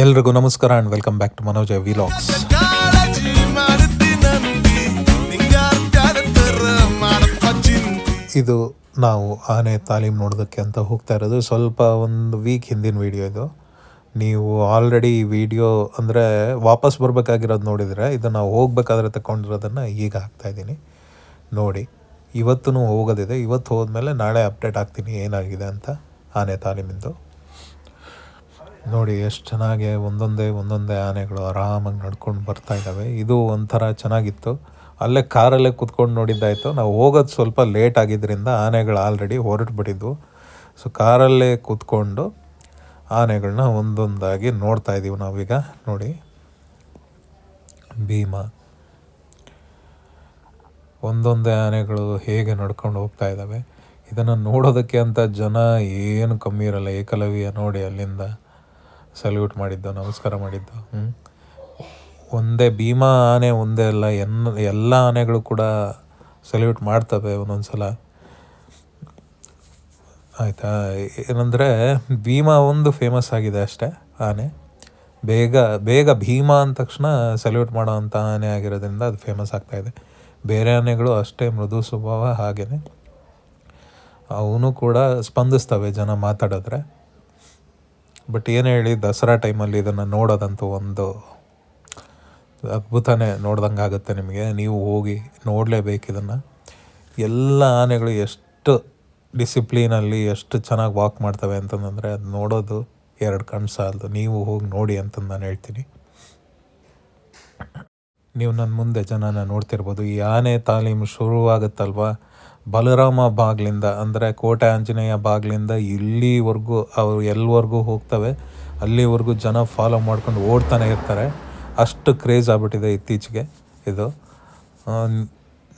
ಎಲ್ರಿಗೂ ನಮಸ್ಕಾರ and welcome back to Manoj vlogs ಇದು ನಾವು ಆನೆ ತಾಲೀಮ್ ನೋಡೋದಕ್ಕೆ ಅಂತ ಹೋಗ್ತಾ ಇರೋದು. ಸ್ವಲ್ಪ ಒಂದು ವೀಕ್ ಹಿಂದಿನ ವಿಡಿಯೋ ಇದು. ನೀವು ಆಲ್ರೆಡಿ ಈ ವಿಡಿಯೋ ಅಂದರೆ ವಾಪಸ್ ಬರಬೇಕಾಗಿರೋದು ನೋಡಿದರೆ, ಇದು ನಾವು ಹೋಗಬೇಕಾದ್ರೆ ತಗೊಂಡಿರೋದನ್ನು ಈಗ ಹಾಕ್ತಾಯಿದ್ದೀನಿ ನೋಡಿ ಇವತ್ತೂ ಹೋಗೋದಿದೆ. ಇವತ್ತು ಹೋದ್ಮೇಲೆ ನಾಳೆ ಅಪ್ಡೇಟ್ ಆಗ್ತೀನಿ ಏನಾಗಿದೆ ಅಂತ ಆನೆ ತಾಲೀಮಿಂದು. ನೋಡಿ, ಎಷ್ಟು ಚೆನ್ನಾಗಿ ಒಂದೊಂದೇ ಒಂದೊಂದೇ ಆನೆಗಳು ಆರಾಮಾಗಿ ನಡ್ಕೊಂಡು ಬರ್ತಾ ಇದ್ದಾವೆ ಇದು ಒಂಥರ ಚೆನ್ನಾಗಿತ್ತು. ಅಲ್ಲೇ ಕಾರಲ್ಲೇ ಕುತ್ಕೊಂಡು ನೋಡಿದ್ದಾಯಿತು. ನಾವು ಹೋಗೋದು ಸ್ವಲ್ಪ ಲೇಟ್ ಆಗಿದ್ದರಿಂದ ಆನೆಗಳು ಆಲ್ರೆಡಿ ಹೊರಟು ಬಿಟ್ಟಿದ್ವು ಸೊ, ಕಾರಲ್ಲೇ ಕೂತ್ಕೊಂಡು ಆನೆಗಳನ್ನ ಒಂದೊಂದಾಗಿ ನೋಡ್ತಾ ಇದ್ದೀವಿ ನಾವೀಗ. ನೋಡಿ, ಭೀಮ. ಒಂದೊಂದೇ ಆನೆಗಳು ಹೇಗೆ ನಡ್ಕೊಂಡು ಹೋಗ್ತಾ ಇದ್ದಾವೆ ಇದನ್ನು ನೋಡೋದಕ್ಕೆ ಅಂತ ಜನ ಏನು ಕಮ್ಮಿ ಇರಲ್ಲ. ಏಕಲವ್ಯ ನೋಡಿ ಅಲ್ಲಿಂದ. ಸಲ್ಯೂಟ್ ಮಾಡಿದ್ದು ನಮಸ್ಕಾರ ಮಾಡಿದ್ದು. ಒಂದೇ ಭೀಮಾ ಆನೆ ಒಂದೇ ಅಲ್ಲ ಎನ್ನ ಎಲ್ಲ ಆನೆಗಳು ಕೂಡ ಸಲ್ಯೂಟ್ ಮಾಡ್ತವೆ ಒಂದೊಂದು ಸಲ ಆಯಿತಾ? ಏನಂದರೆ ಭೀಮಾ ಒಂದು ಫೇಮಸ್ ಆಗಿದೆ ಅಷ್ಟೇ ಆನೆ. ಬೇಗ ಬೇಗ ಭೀಮಾ ಅಂದ ತಕ್ಷಣ ಸಲ್ಯೂಟ್ ಮಾಡೋ ಅಂಥ ಆನೆ ಆಗಿರೋದ್ರಿಂದ ಅದು ಫೇಮಸ್ ಆಗ್ತಾಯಿದೆ ಬೇರೆ ಆನೆಗಳು ಅಷ್ಟೇ ಮೃದು ಸ್ವಭಾವ ಹಾಗೆಯೇ ಅವನು ಕೂಡ ಸ್ಪಂದಿಸ್ತವೆ ಜನ ಮಾತಾಡಿದ್ರೆ. ಬಟ್ ಏನು ಹೇಳಿ, ದಸರಾ ಟೈಮಲ್ಲಿ ಇದನ್ನು ನೋಡೋದಂತೂ ಒಂದು ಅದ್ಭುತನೇ ನೋಡ್ದಂಗೆ ಆಗುತ್ತೆ ನಿಮಗೆ. ನೀವು ಹೋಗಿ ನೋಡಲೇಬೇಕು ಇದನ್ನು. ಎಲ್ಲ ಆನೆಗಳು ಎಷ್ಟು ಡಿಸಿಪ್ಲೀನಲ್ಲಿ ಎಷ್ಟು ಚೆನ್ನಾಗಿ ವಾಕ್ ಮಾಡ್ತವೆ ಅಂತಂದರೆ ಅದು ನೋಡೋದು ಎರಡು ಕಣ್ಣು ಸಾಲದು ನೀವು ಹೋಗಿ ನೋಡಿ ಅಂತಂದು ನಾನು ಹೇಳ್ತೀನಿ. ನೀವು ನನ್ನ ಮುಂದೆ ಜನನ ನೋಡ್ತಿರ್ಬೋದು. ಈ ಆನೆ ತಾಲೀಮು ಶುರುವಾಗುತ್ತಲ್ವ? ಬಲರಾಮ ಬಾಗ್ಲಿಂದ, ಅಂದರೆ ಕೋಟೆ ಆಂಜನೇಯ ಬಾಗ್ಲಿಂದ ಇಲ್ಲಿವರೆಗೂ ಅವರು ಎಲ್ಲಿವರೆಗೂ ಹೋಗ್ತವೆ. ಅಲ್ಲಿವರೆಗೂ ಜನ ಫಾಲೋ ಮಾಡ್ಕೊಂಡು ಓಡ್ತಾನೆ ಇರ್ತಾರೆ. ಅಷ್ಟು ಕ್ರೇಜ್ ಆಗ್ಬಿಟ್ಟಿದೆ ಇತ್ತೀಚೆಗೆ ಇದು.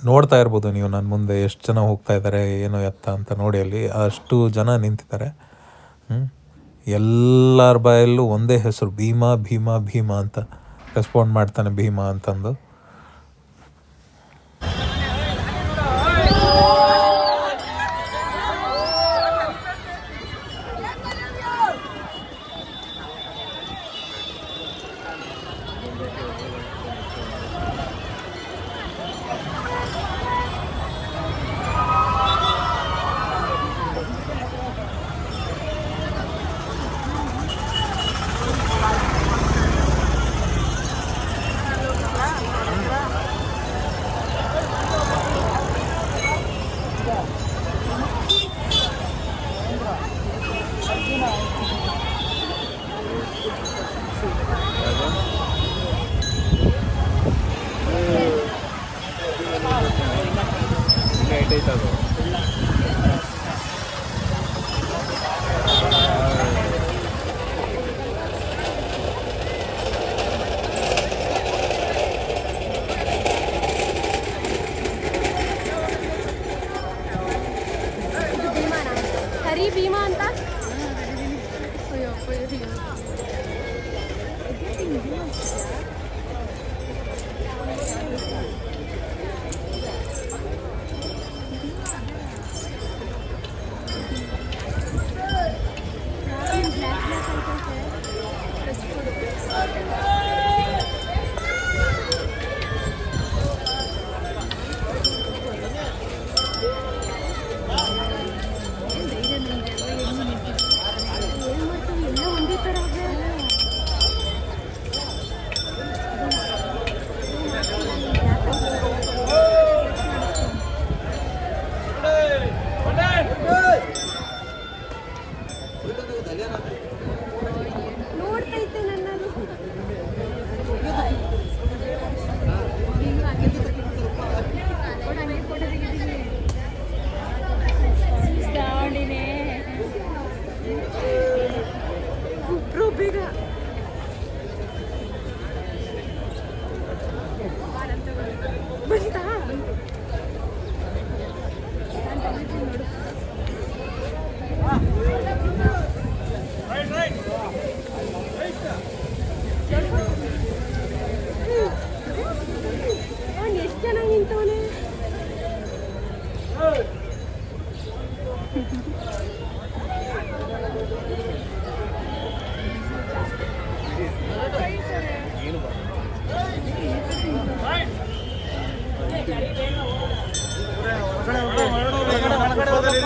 ನೋಡ್ತಾ ಇರ್ಬೋದು ನೀವು ನನ್ನ ಮುಂದೆ ಎಷ್ಟು ಜನ ಹೋಗ್ತಾ ಇದ್ದಾರೆ ಏನು ಎತ್ತ ಅಂತ ನೋಡಿ ಅಲ್ಲಿ. ಅಷ್ಟು ಜನ ನಿಂತಿದ್ದಾರೆ. ಎಲ್ಲರ ಬಾಯಲ್ಲೂ ಒಂದೇ ಹೆಸರು, ಭೀಮಾ ಭೀಮಾ ಭೀಮಾ ಅಂತ. ರೆಸ್ಪಾಂಡ್ ಮಾಡ್ತಾನೆ ಭೀಮಾ ಅಂತಂದು. Thank you. ಇದು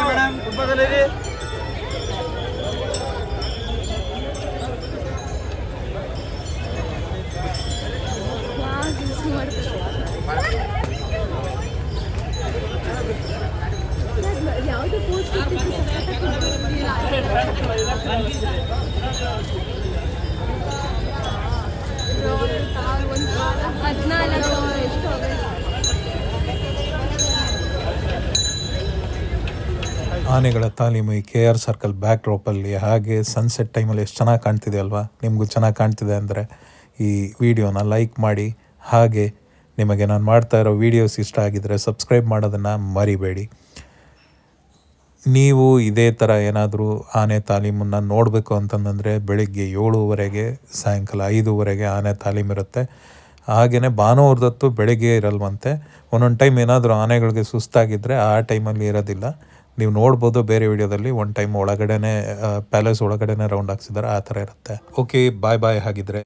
ಮೇಡಮ್ ಆನೆಗಳ ತಾಲೀಮು ಈ ಕೆ ಆರ್ ಸರ್ಕಲ್ ಬ್ಯಾಕ್ ಡ್ರಾಪಲ್ಲಿ ಹಾಗೆ ಸನ್ಸೆಟ್ ಟೈಮಲ್ಲಿ ಎಷ್ಟು ಚೆನ್ನಾಗಿ ಕಾಣ್ತಿದೆ ಅಲ್ವಾ? ನಿಮಗೂ ಚೆನ್ನಾಗಿ ಕಾಣ್ತಿದೆ ಅಂದರೆ ಈ ವಿಡಿಯೋನ ಲೈಕ್ ಮಾಡಿ. ಹಾಗೆ ನಿಮಗೆ ನಾನು ಮಾಡ್ತಾ ಇರೋ ವೀಡಿಯೋಸ್ ಇಷ್ಟ ಆಗಿದರೆ ಸಬ್ಸ್ಕ್ರೈಬ್ ಮಾಡೋದನ್ನು ಮರಿಬೇಡಿ. ನೀವು ಇದೇ ಥರ ಏನಾದರೂ ಆನೆ ತಾಲೀಮನ್ನು ನೋಡಬೇಕು ಅಂತಂದರೆ ಬೆಳಿಗ್ಗೆ ಏಳುವರೆಗೆ, ಸಾಯಂಕಾಲ ಐದುವರೆಗೆ ಆನೆ ತಾಲೀಮ್ ಇರುತ್ತೆ. ಹಾಗೆಯೇ ಭಾನುವಾರದತ್ತು ಬೆಳಿಗ್ಗೆ ಇರಲ್ವಂತೆ. ಒಂದೊಂದು ಟೈಮ್ ಏನಾದರೂ ಆನೆಗಳಿಗೆ ಸುಸ್ತಾಗಿದ್ದರೆ ಆ ಟೈಮಲ್ಲಿ ಇರೋದಿಲ್ಲ. ನೀವು ನೋಡ್ಬೋದು ಬೇರೆ ವಿಡಿಯೋದಲ್ಲಿ ಒನ್ ಟೈಮ್ ಒಳಗಡೆನೇ ಪ್ಯಾಲೇಸ್ ಒಳಗಡೆನೆ ರೌಂಡ್ ಹಾಕ್ಸಿದ್ದಾರೆ ಆ ಥರ ಇರುತ್ತೆ. ಓಕೆ ಬಾಯ್ ಬಾಯ್ ಹಾಗಿದ್ರೆ.